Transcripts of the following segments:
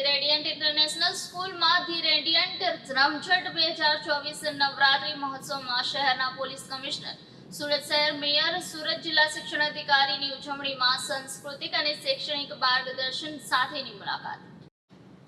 Radiant international સ્કૂલમાં the radiant રમઝટ બે હજાર ચોવીસ નવરાત્રી મહોત્સવમાં શહેરના પોલીસ કમિશનર, સુરત શહેર મેયર, સુરત જિલ્લા શિક્ષણ અધિકારીની ઉજવણીમાં સાંસ્કૃતિક અને શૈક્ષણિક માર્ગદર્શન સાથેની મુલાકાત.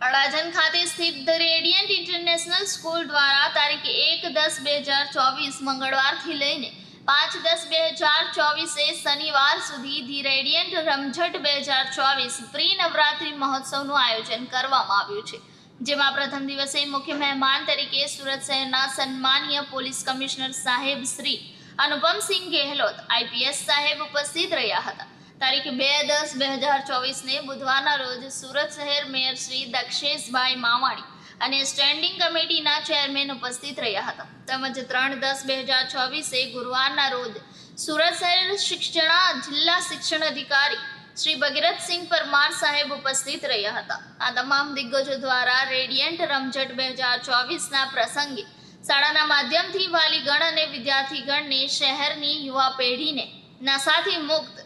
અડાજણ ખાતે સ્થિત ધ રેડિયન્ટ ઇન્ટરનેશનલ સ્કૂલ દ્વારા તારીખ એક દસ બે હજાર ચોવીસ મંગળવારથી લઈને પાંચ દસ બે હજાર ચોવીસે શનિવાર સુધી ધી રેડિયન્ટ રમઝટ બે હજાર ચોવીસ પ્રી નવરાત્રિ મહોત્સવનું આયોજન કરવામાં આવ્યું છે, જેમાં પ્રથમ દિવસે મુખ્ય મહેમાન તરીકે સુરત શહેરના સન્માનીય પોલીસ કમિશનર સાહેબ શ્રી અનુપમસિંહ ગેહલોત, આઈપીએસ સાહેબ ઉપસ્થિત રહ્યા હતા. તારીખ બે દસ બે હજાર ચોવીસને બુધવારના રોજ સુરત શહેર મેયર શ્રી દક્ષેશભાઈ માવાણી અને સ્ટેન્ડિંગ કમિટીના ચેરમેન ઉપસ્થિત રહ્યા હતા. તેમજ ત્રણ દસ બે હજાર છવ્વીસે ગુરુવારના રોજ સુરત શહેર શિક્ષણા જિલ્લા શિક્ષણ અધિકારી શ્રી ભગીરથસિંહ પરમાર સાહેબ ઉપસ્થિત રહ્યા હતા. આ તમામ દિગ્ગજો દ્વારા રેડિયન્ટ રમઝટ બે હજાર ચોવીસના પ્રસંગે શાળાના માધ્યમથી વાલીગણ અને વિદ્યાર્થીગણને શહેરની યુવા પેઢીને નશાથી મુક્ત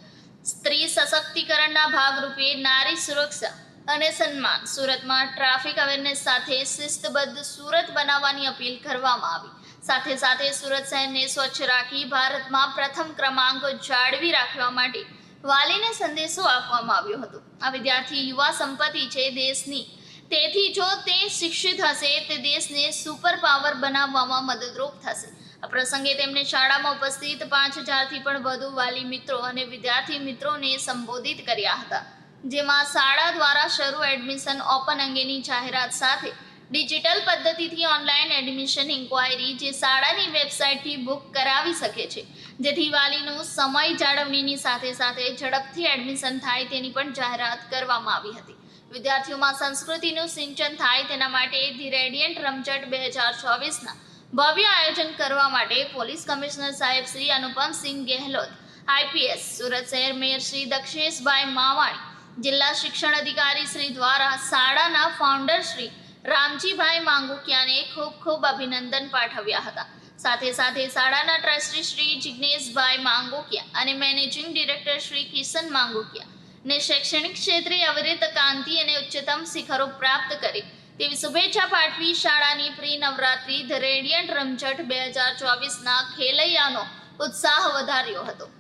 સ્ત્રી સશક્તિકરણના ભાગરૂપે નારી સુરક્ષા અને સન્માન. સુરતમાં ટ્રાફિક અવેરનેસ સાથે શિસ્તબદ્ધ સુરત બનાવવાની અપીલ કરવામાં આવી. સાથે સાથે સુરત શહેરને સ્વચ્છ રાખી ભારતમાં પ્રથમ ક્રમાંક જાળવી રાખવા માટે વાલીને સંદેશો આપવામાં આવ્યો હતો. આ વિદ્યાર્થી યુવા સંપત્તિ છે દેશની. તેથી જો તે શિક્ષિત હશે, તે દેશને સુપર પાવર બનાવવામાં મદદરૂપ થશે. આ પ્રસંગે તેમણે શાળામાં ઉપસ્થિત પાંચ હજારથી પણ વધુ વાલી મિત્રો અને વિદ્યાર્થી મિત્રોને સંબોધિત કર્યા હતા. જેમાં શાળા દ્વારા શરૂ એડમિશન ઓપન અંગેની જાહેરાત સાથે ડિજિટલ પદ્ધતિથી ઓનલાઈન એડમિશન ઇન્ક્વાયરી જે શાળાની વેબસાઇટથી બુક કરાવી શકે છે. જેથી વાલીનું સમય જાળવણીની સાથે સાથે ઝડપથી એડમિશન થાય તેની પણ જાહેરાત કરવામાં આવી હતી. વિદ્યાર્થીઓમાં સંસ્કૃતિનું સિંચન થાય તેના માટે ધી રેડિયન્ટ રમઝટ બે હજાર ચોવીસના ભવ્ય આયોજન કરવા માટે પોલીસ કમિશનર સાહેબ શ્રી અનુપમસિંહ ગેહલોત, આઈપીએસ, સુરત શહેર મેયર શ્રી દક્ષેશભાઈ માવાણી જિલ્લા શિક્ષણ અધિકારી શ્રી દ્વારા શાળાના ફાઉન્ડર શ્રી રામજીભાઈ માંગુકિયાને ખૂબ ખૂબ અભિનંદન પાઠવ્યા હતા. સાથે સાથે શાળાના ટ્રસ્ટી શ્રી જિજ્ઞેશભાઈ માંગુકિયા અને મેનેજિંગ ડિરેક્ટર શ્રી કિશન માંગુકિયા ને શૈક્ષણિક ક્ષેત્રે અવિરત કાંતિ અને ઉચ્ચતમ શિખરો પ્રાપ્ત કરે. તેવી શુભેચ્છા પાઠવી શાળાની પ્રી નવરાત્રી ધ રેડિયન્ટ રમઝટ બે હજાર ચોવીસના ખેલૈયાનો ઉત્સાહ વધાર્યો હતો.